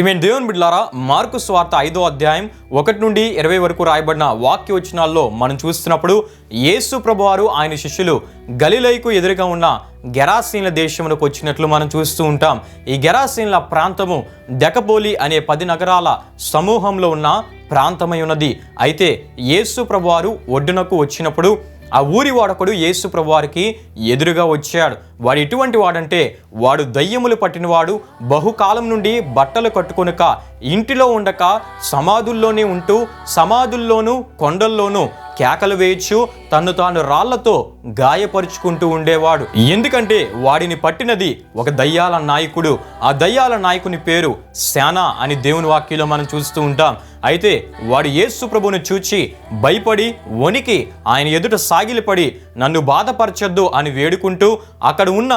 ప్రిమేన్ దేవుని బిడ్లారా మార్కు స్వార్త ఐదో అధ్యాయం ఒకటి నుండి ఇరవై వరకు రాయబడిన వాక్యవచనాల్లో మనం చూస్తున్నప్పుడు యేసు ప్రభువారు ఆయన శిష్యులు గలిలైకు ఎదురుగా ఉన్న గెరాసీన్ల దేశమునకు వచ్చినట్లు మనం చూస్తూ ఉంటాం. ఈ గెరాసీన్ల ప్రాంతము దెకపోలి అనే పది నగరాల సమూహంలో ఉన్న ప్రాంతమై ఉన్నది. అయితే యేసు ప్రభువారు ఒడ్డునకు వచ్చినప్పుడు ఆ ఊరి వాడొకడు యేసు ప్రభువారికి ఎదురుగా వచ్చాడు. వాడు ఎటువంటి వాడంటే వాడు దయ్యములు పట్టినవాడు బహుకాలం నుండి బట్టలు కట్టుకొనక ఇంటిలో ఉండక సమాధుల్లోనే ఉంటూ సమాధుల్లోనూ కొండల్లోనూ కేకలు వేయచ్చు తన్ను తాను రాళ్ళతో గాయపరుచుకుంటూ ఉండేవాడు. ఎందుకంటే వాడిని పట్టినది ఒక దయ్యాల నాయకుడు. ఆ దయ్యాల నాయకుని పేరు శానా అని దేవుని వాక్యంలో మనం చూస్తూ ఉంటాం. అయితే వాడు యేసు ప్రభువును చూచి భయపడి వణికి ఆయన ఎదుట సాగిలిపడి నన్ను బాధపరచొద్దు అని వేడుకుంటూ అక్కడ ఉన్న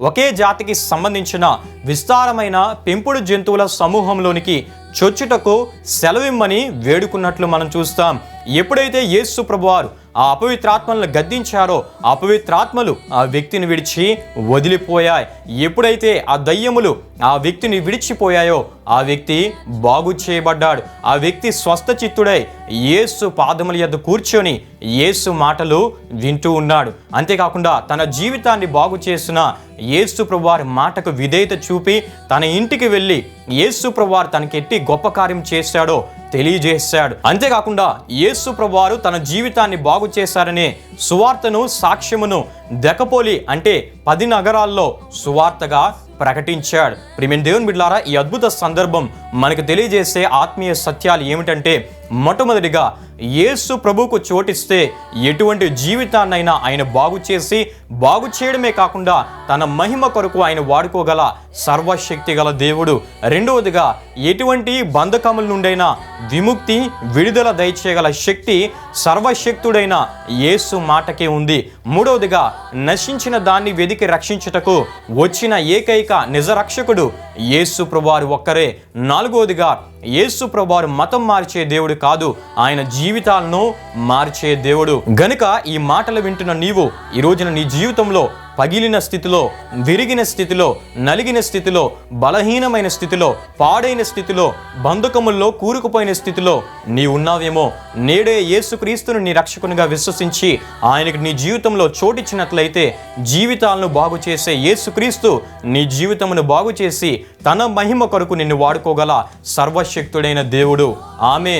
ఒకే జాతికి సంబంధించిన విస్తారమైన పెంపుడు జంతువుల సమూహంలోనికి చొచ్చుటకు సెలవిమ్మని వేడుకున్నట్లు మనం చూస్తాం. ఎప్పుడైతే యేసు ప్రభువారు ఆ అపవిత్రాత్మలను గద్దించారో అపవిత్రాత్మలు ఆ వ్యక్తిని విడిచి వదిలిపోయాయి. ఎప్పుడైతే ఆ దయ్యములు ఆ వ్యక్తిని విడిచిపోయాయో ఆ వ్యక్తి బాగు చేయబడ్డాడు. ఆ వ్యక్తి స్వస్థ చిత్తుడై యేసు పాదముల యొద్ద కూర్చొని యేసు మాటలు వింటూ ఉన్నాడు. అంతేకాకుండా తన జీవితాన్ని బాగు చేసిన యేసు ప్రభువారి మాటకు విధేయత చూపి తన ఇంటికి వెళ్ళి యేసు ప్రభువారు తనకెట్టి గొప్ప కార్యం చేశాడో తెలియజేశాడు. అంతేకాకుండా యేసు ప్రభువారు తన జీవితాన్ని బాగు చేశారనే సువార్తను సాక్ష్యమును దెకపోలి అంటే పది నగరాల్లో సువార్తగా ప్రకటించాడు. ప్రిమిన్ దేవుని బిడ్లారా ఈ అద్భుత సందర్భం మనకు తెలియజేసే ఆత్మీయ సత్యాలు ఏమిటంటే మొట్టమొదటిగా యేసు ప్రభువుకు చోటిస్తే ఎటువంటి జీవితాన్నైనా ఆయన బాగు చేసి బాగు చేయడమే కాకుండా తన మహిమ కొరకు ఆయన వాడుకోగల సర్వశక్తి గల దేవుడు. రెండవదిగా ఎటువంటి బంధకముల నుండైనా విముక్తి విడుదల దయచేయగల శక్తి సర్వశక్తుడైన యేసు మాటకే ఉంది. మూడవదిగా నశించిన దాన్ని వెదికి రక్షించుటకు వచ్చిన ఏకైక నిజరక్షకుడు యేసు ప్రభువారు ఒక్కరే. నా నాలుగవదిగా యేసు ప్రభువారు మతం మార్చే దేవుడు కాదు ఆయన జీవితాలను మార్చే దేవుడు. గనుక ఈ మాటలు వింటున్న నీవు ఈ రోజున నీ జీవితంలో పగిలిన స్థితిలో విరిగిన స్థితిలో నలిగిన స్థితిలో బలహీనమైన స్థితిలో పాడైన స్థితిలో బంధకముల్లో కూరుకుపోయిన స్థితిలో నీ ఉన్నావేమో నేడే యేసుక్రీస్తును నీ రక్షకునిగా విశ్వసించి ఆయనకు నీ జీవితంలో చోటిచ్చినట్లయితే జీవితాలను బాగు చేసే యేసుక్రీస్తు నీ జీవితమును బాగు చేసి తన మహిమ కొరకు నిన్ను వాడుకోగల సర్వశక్తుడైన దేవుడు. ఆమె